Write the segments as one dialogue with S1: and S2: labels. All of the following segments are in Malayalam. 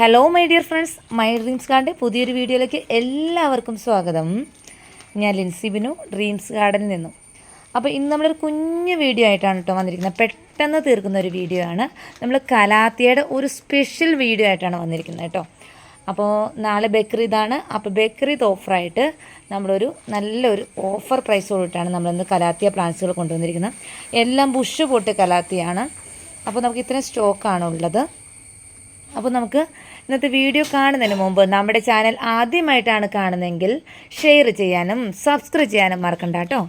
S1: Hello my dear friends my dreams garden പുതിയൊരു വീഡിയോയിലേക്ക് എല്ലാവർക്കും സ്വാഗതം. ഞാൻ ലിൻസി ബിനു ഡ്രീംസ് ഗാർഡനിൽ നിന്നും. അപ്പോൾ ഇന്ന് നമ്മളൊരു കുഞ്ഞു വീഡിയോ ആയിട്ടാണ് കേട്ടോ വന്നിരിക്കുന്നത്. പെട്ടെന്ന് തീർക്കുന്ന ഒരു വീഡിയോ ആണ്. നമ്മൾ കലാത്തിയുടെ ഒരു സ്പെഷ്യൽ വീഡിയോ ആയിട്ടാണ് വന്നിരിക്കുന്നത് കേട്ടോ. അപ്പോൾ നാളെ ബേക്കറി ഇതാണ്. അപ്പോൾ ബേക്കറി ഓഫറായിട്ട് നമ്മളൊരു നല്ലൊരു ഓഫർ പ്രൈസോടിട്ടാണ് നമ്മളിന്ന് കലാത്തിയ പ്ലാന്റ്സുകൾ കൊണ്ടുവന്നിരിക്കുന്നത്. എല്ലാം ബുഷ് പൊട്ട് കലാത്തിയാണ്. അപ്പോൾ നമുക്ക് ഇത്രയും സ്റ്റോക്കാണ് ഉള്ളത്. അപ്പോൾ നമുക്ക് ഇന്നത്തെ വീഡിയോ കാണുന്നതിന് മുമ്പ് നമ്മുടെ ചാനൽ ആദ്യമായിട്ടാണ് കാണുന്നതെങ്കിൽ ഷെയർ ചെയ്യാനും സബ്സ്ക്രൈബ് ചെയ്യാനും മറക്കണ്ട കേട്ടോ.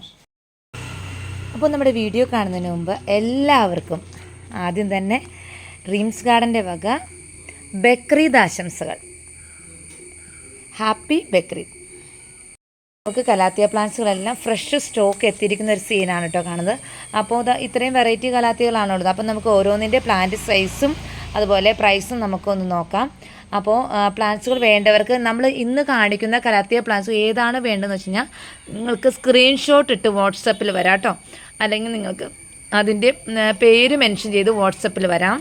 S1: അപ്പോൾ നമ്മുടെ വീഡിയോ കാണുന്നതിന് മുമ്പ് എല്ലാവർക്കും ആദ്യം തന്നെ ഡ്രീംസ് ഗാർഡന്റെ വക ബക്രീദ് ആശംസകൾ. ഹാപ്പി ബക്രീദ്. നമുക്ക് കലാത്തിയ പ്ലാന്റ്സുകളെല്ലാം ഫ്രഷ് സ്റ്റോക്ക് എത്തിയിരിക്കുന്ന ഒരു സീനാണ് കേട്ടോ കാണുന്നത്. അപ്പോൾ ഇത്രയും വെറൈറ്റി കലാത്തികളാണുള്ളത്. അപ്പോൾ നമുക്ക് ഓരോന്നിന്റെ പ്ലാന്റ് സൈസും അതുപോലെ പ്രൈസും നമുക്കൊന്ന് നോക്കാം. അപ്പോൾ പ്ലാൻസുകൾ വേണ്ടവർക്ക് നമ്മൾ ഇന്ന് കാണിക്കുന്ന കലാത്തിയ പ്ലാൻസ് ഏതാണ് വേണ്ടതെന്ന് വെച്ച് കഴിഞ്ഞാൽ നിങ്ങൾക്ക് സ്ക്രീൻഷോട്ട് ഇട്ട് വാട്സപ്പിൽ വരാം കേട്ടോ അല്ലെങ്കിൽ നിങ്ങൾക്ക് അതിന്റെ പേര് മെൻഷൻ ചെയ്ത് വാട്സപ്പിൽ വരാം.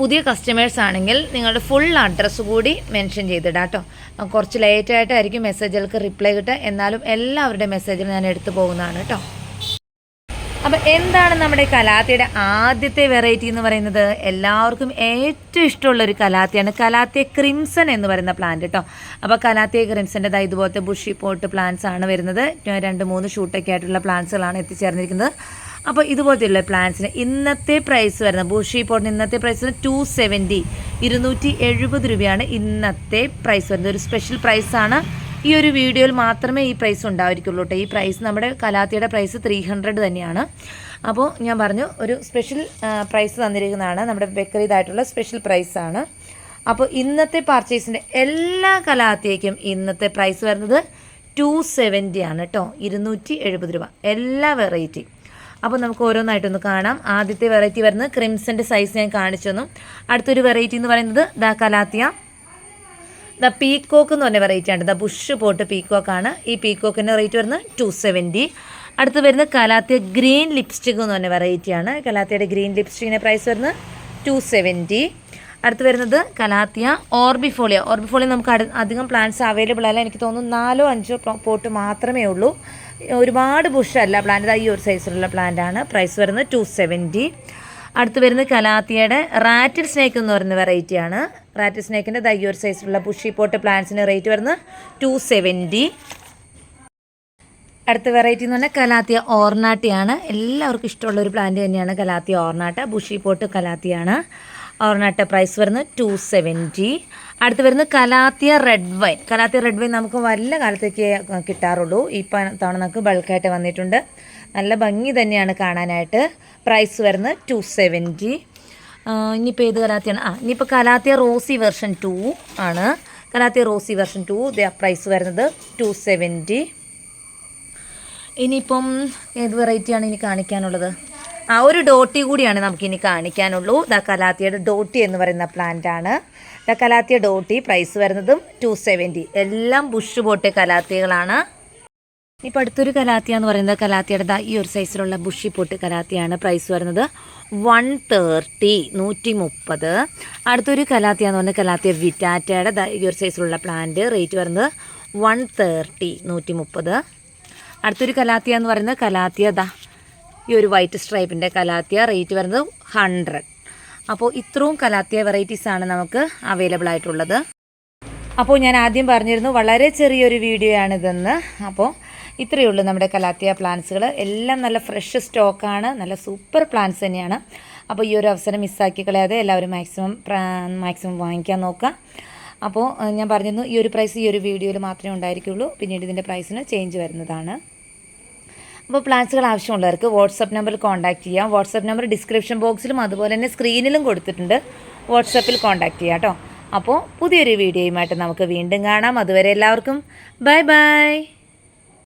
S1: പുതിയ കസ്റ്റമേഴ്സ് ആണെങ്കിൽ നിങ്ങളുടെ ഫുൾ അഡ്രസ്സ് കൂടി മെൻഷൻ ചെയ്തിടാം കേട്ടോ കുറച്ച് ലേറ്റായിട്ടായിരിക്കും മെസ്സേജുകൾക്ക് റിപ്ലൈ കിട്ടുക. എന്നാലും എല്ലാവരുടെ മെസ്സേജിൽ ഞാൻ എടുത്തു പോകുന്നതാണ് കേട്ടോ അപ്പം എന്താണ് നമ്മുടെ കലാത്തിയുടെ ആദ്യത്തെ വെറൈറ്റി എന്ന് പറയുന്നത്? എല്ലാവർക്കും ഏറ്റവും ഇഷ്ടമുള്ള ഒരു കലാത്തിയാണ് കലാത്തിയ ക്രിംസൺ എന്ന് പറയുന്ന പ്ലാന്റ് കേട്ടോ അപ്പോൾ കലാത്തിയ ക്രിംസന്റെ ദാ ഇതുപോലത്തെ ബുഷി പോട്ട് പ്ലാന്റ്സ് ആണ് വരുന്നത്. രണ്ട് മൂന്ന് ഷൂട്ടൊക്കെ ആയിട്ടുള്ള പ്ലാന്റ്സുകളാണ് എത്തിച്ചേർന്നിരിക്കുന്നത്. അപ്പോൾ ഇതുപോലത്തെയുള്ള പ്ലാന്റ്സിന് ഇന്നത്തെ പ്രൈസ് വരുന്നത് ബുഷി പോട്ടിന് ഇന്നത്തെ പ്രൈസ് വരുന്നത് ടു സെവന്റി ഇരുന്നൂറ്റി എഴുപത് രൂപയാണ് ഇന്നത്തെ പ്രൈസ് വരുന്നത്. ഒരു സ്പെഷ്യൽ പ്രൈസാണ് ഈ ഒരു വീഡിയോയിൽ മാത്രമേ ഈ പ്രൈസ് ഉണ്ടായിരിക്കുള്ളൂ കേട്ടോ. ഈ പ്രൈസ് നമ്മുടെ കലാത്തിയുടെ പ്രൈസ് ത്രീ ഹൺഡ്രഡ് തന്നെയാണ്. അപ്പോൾ ഞാൻ പറഞ്ഞു ഒരു സ്പെഷ്യൽ പ്രൈസ് തന്നിരിക്കുന്നതാണ്. നമ്മുടെ ബേക്കറിതായിട്ടുള്ള സ്പെഷ്യൽ പ്രൈസാണ് അപ്പോൾ ഇന്നത്തെ പർച്ചേസിന്റെ എല്ലാ കലാത്തിയേക്കും ഇന്നത്തെ പ്രൈസ് വരുന്നത് ടു സെവന്റി ആണ് കേട്ടോ. ഇരുന്നൂറ്റി എഴുപത് രൂപ. എല്ലാ വെറൈറ്റി അപ്പോൾ നമുക്ക് ഓരോന്നായിട്ടൊന്ന് കാണാം. ആദ്യത്തെ വെറൈറ്റി വരുന്നത് ക്രിംസിന്റെ സൈസ് ഞാൻ കാണിച്ചു തന്നു. അടുത്തൊരു വെറൈറ്റി എന്ന് പറയുന്നത് ദ കലാത്തിയ. ദ പീക്കോക്ക് എന്ന് പറഞ്ഞ വെറൈറ്റി ആണ്. ദ ബുഷ് പോട്ട് പീക്കോക്കാണ് ഈ പീക്കോക്കിന്റെ റേറ്റ് വരുന്നത് ടു സെവന്റി അടുത്ത് വരുന്നത് കലാത്തിയ ഗ്രീൻ ലിപ്സ്റ്റിക് എന്ന് പറഞ്ഞ വെറൈറ്റിയാണ് കലാത്തിയുടെ ഗ്രീൻ ലിപ്സ്റ്റിക്കിന്റെ പ്രൈസ് വരുന്നത് ടു സെവന്റി അടുത്ത് വരുന്നത് കലാത്തിയ ഓർബിഫോളിയ ഓർബിഫോളിയ നമുക്ക് അധികം പ്ലാന്റ്സ് അവൈലബിൾ അല്ല. എനിക്ക് തോന്നുന്നു നാലോ അഞ്ചോ പോട്ട് മാത്രമേ ഉള്ളൂ. ഒരുപാട് ബുഷല്ല പ്ലാന്റ് ഈ ഒരു സൈസിലുള്ള പ്ലാന്റ് ആണ്. പ്രൈസ് വരുന്നത് ടു സെവന്റി അടുത്ത് വരുന്നത് കലാത്തിയുടെ റാറ്റിൽ സ്നേക്ക് എന്ന് പറയുന്ന വെറൈറ്റിയാണ് റാറ്റിൽ സ്നേക്കിന്റെ ദയ്യൂർ സൈസിലുള്ള പുഷി പോട്ട് പ്ലാന്റ്സിന് റേറ്റ് വരുന്നത് ടു സെവന്റി അടുത്ത വെറൈറ്റി എന്ന് പറഞ്ഞാൽ കലാത്തിയ ഓർണാട്ടിയാണ് എല്ലാവർക്കും ഇഷ്ടമുള്ള ഒരു പ്ലാന്റ് തന്നെയാണ് കലാത്തിയ ഓർണാട്ട ബുഷി പോട്ട് കലാത്തിയാണ്. ഓർണാട്ട പ്രൈസ് വരുന്നത് ടു സെവന്റി അടുത്ത് വരുന്നത് calathea red wine calathea red wine നമുക്ക് വല്ല കാലത്തേക്ക് കിട്ടാറുള്ളൂ. ഇപ്പം തവണ നമുക്ക് ബൾക്കായിട്ട് വന്നിട്ടുണ്ട്. നല്ല ഭംഗി തന്നെയാണ് കാണാനായിട്ട്. പ്രൈസ് വരുന്നത് ടു സെവന്റി ഇനിയിപ്പോൾ ഏത് കലാത്തിയാണ്? ആ ഇനിയിപ്പോൾ കലാത്തിയ റോസി വെർഷൻ ടു ആണ്. Calathea rosy version two price വരുന്നത് ടു സെവന്റി ഇനിയിപ്പം ഏത് വെറൈറ്റിയാണ് ഇനി കാണിക്കാനുള്ളത്? ആ ഒരു ഡോട്ടി കൂടിയാണ് നമുക്കിനി കാണിക്കാനുള്ളൂ. ദ കലാത്തിയുടെ ഡോട്ടി എന്ന് പറയുന്ന പ്ലാന്റ് ആണ്. ദ കലാത്തിയ ഡോട്ടി പ്രൈസ് വരുന്നതും ടു സെവന്റി എല്ലാം ബുഷ് പോട്ട് കലാത്തികളാണ്. ഇപ്പോൾ അടുത്തൊരു കലാത്തിയ എന്ന് പറയുന്നത് കലാത്തിയുടെ ഈ ഒരു സൈസിലുള്ള ബുഷി പൊട്ട് കലാത്തിയാണ് പ്രൈസ് വരുന്നത് വൺ തേർട്ടി നൂറ്റി മുപ്പത് അടുത്തൊരു കലാത്തിയ എന്ന് പറഞ്ഞാൽ കലാത്തിയ വിറ്റാറ്റയുടെ ഈ ഒരു സൈസിലുള്ള പ്ലാന്റ് റേറ്റ് വരുന്നത് വൺ തേർട്ടി നൂറ്റി മുപ്പത് അടുത്തൊരു കലാത്തിയ എന്ന് പറയുന്നത് കലാത്തിയ ദാ ഈ ഒരു വൈറ്റ് സ്ട്രൈപ്പിന്റെ കലാത്തിയ റേറ്റ് വരുന്നത് ഹൺഡ്രഡ് അപ്പോൾ ഇത്രയും കലാത്തിയ വെറൈറ്റീസാണ് നമുക്ക് അവൈലബിൾ ആയിട്ടുള്ളത്. അപ്പോൾ ഞാൻ ആദ്യം പറഞ്ഞിരുന്നു വളരെ ചെറിയൊരു വീഡിയോ ആണിതെന്ന് അപ്പോൾ ഇത്രയേ ഉള്ളൂ നമ്മുടെ കലാത്തിയ പ്ലാന്റ്സുകൾ എല്ലാം നല്ല ഫ്രഷ് സ്റ്റോക്കാണ് നല്ല സൂപ്പർ പ്ലാന്റ്സ് തന്നെയാണ്. അപ്പോൾ ഈ ഒരു അവസരം മിസ്സാക്കി കളയാതെ എല്ലാവരും മാക്സിമം മാക്സിമം വാങ്ങിക്കാൻ നോക്കുക. അപ്പോൾ ഞാൻ പറഞ്ഞിരുന്നു ഈ ഒരു പ്രൈസ് ഈ ഒരു വീഡിയോയിൽ മാത്രമേ ഉണ്ടായിരിക്കുള്ളൂ. പിന്നീട് ഇതിന്റെ പ്രൈസിന് ചേഞ്ച് വരുന്നതാണ്. അപ്പോൾ പ്ലാൻസുകൾ ആവശ്യമുള്ളവർക്ക് വാട്സപ്പ് നമ്പറിൽ കോൺടാക്ട് ചെയ്യാം. വാട്സപ്പ് നമ്പർ ഡിസ്ക്രിപ്ഷൻ ബോക്സിലും അതുപോലെ തന്നെ സ്ക്രീനിലും കൊടുത്തിട്ടുണ്ട്. വാട്സപ്പിൽ കോൺടാക്ട് ചെയ്യാം കേട്ടോ. അപ്പോൾ പുതിയൊരു വീഡിയോയുമായിട്ട് നമുക്ക് വീണ്ടും കാണാം. അതുവരെ എല്ലാവർക്കും ബൈ ബൈ.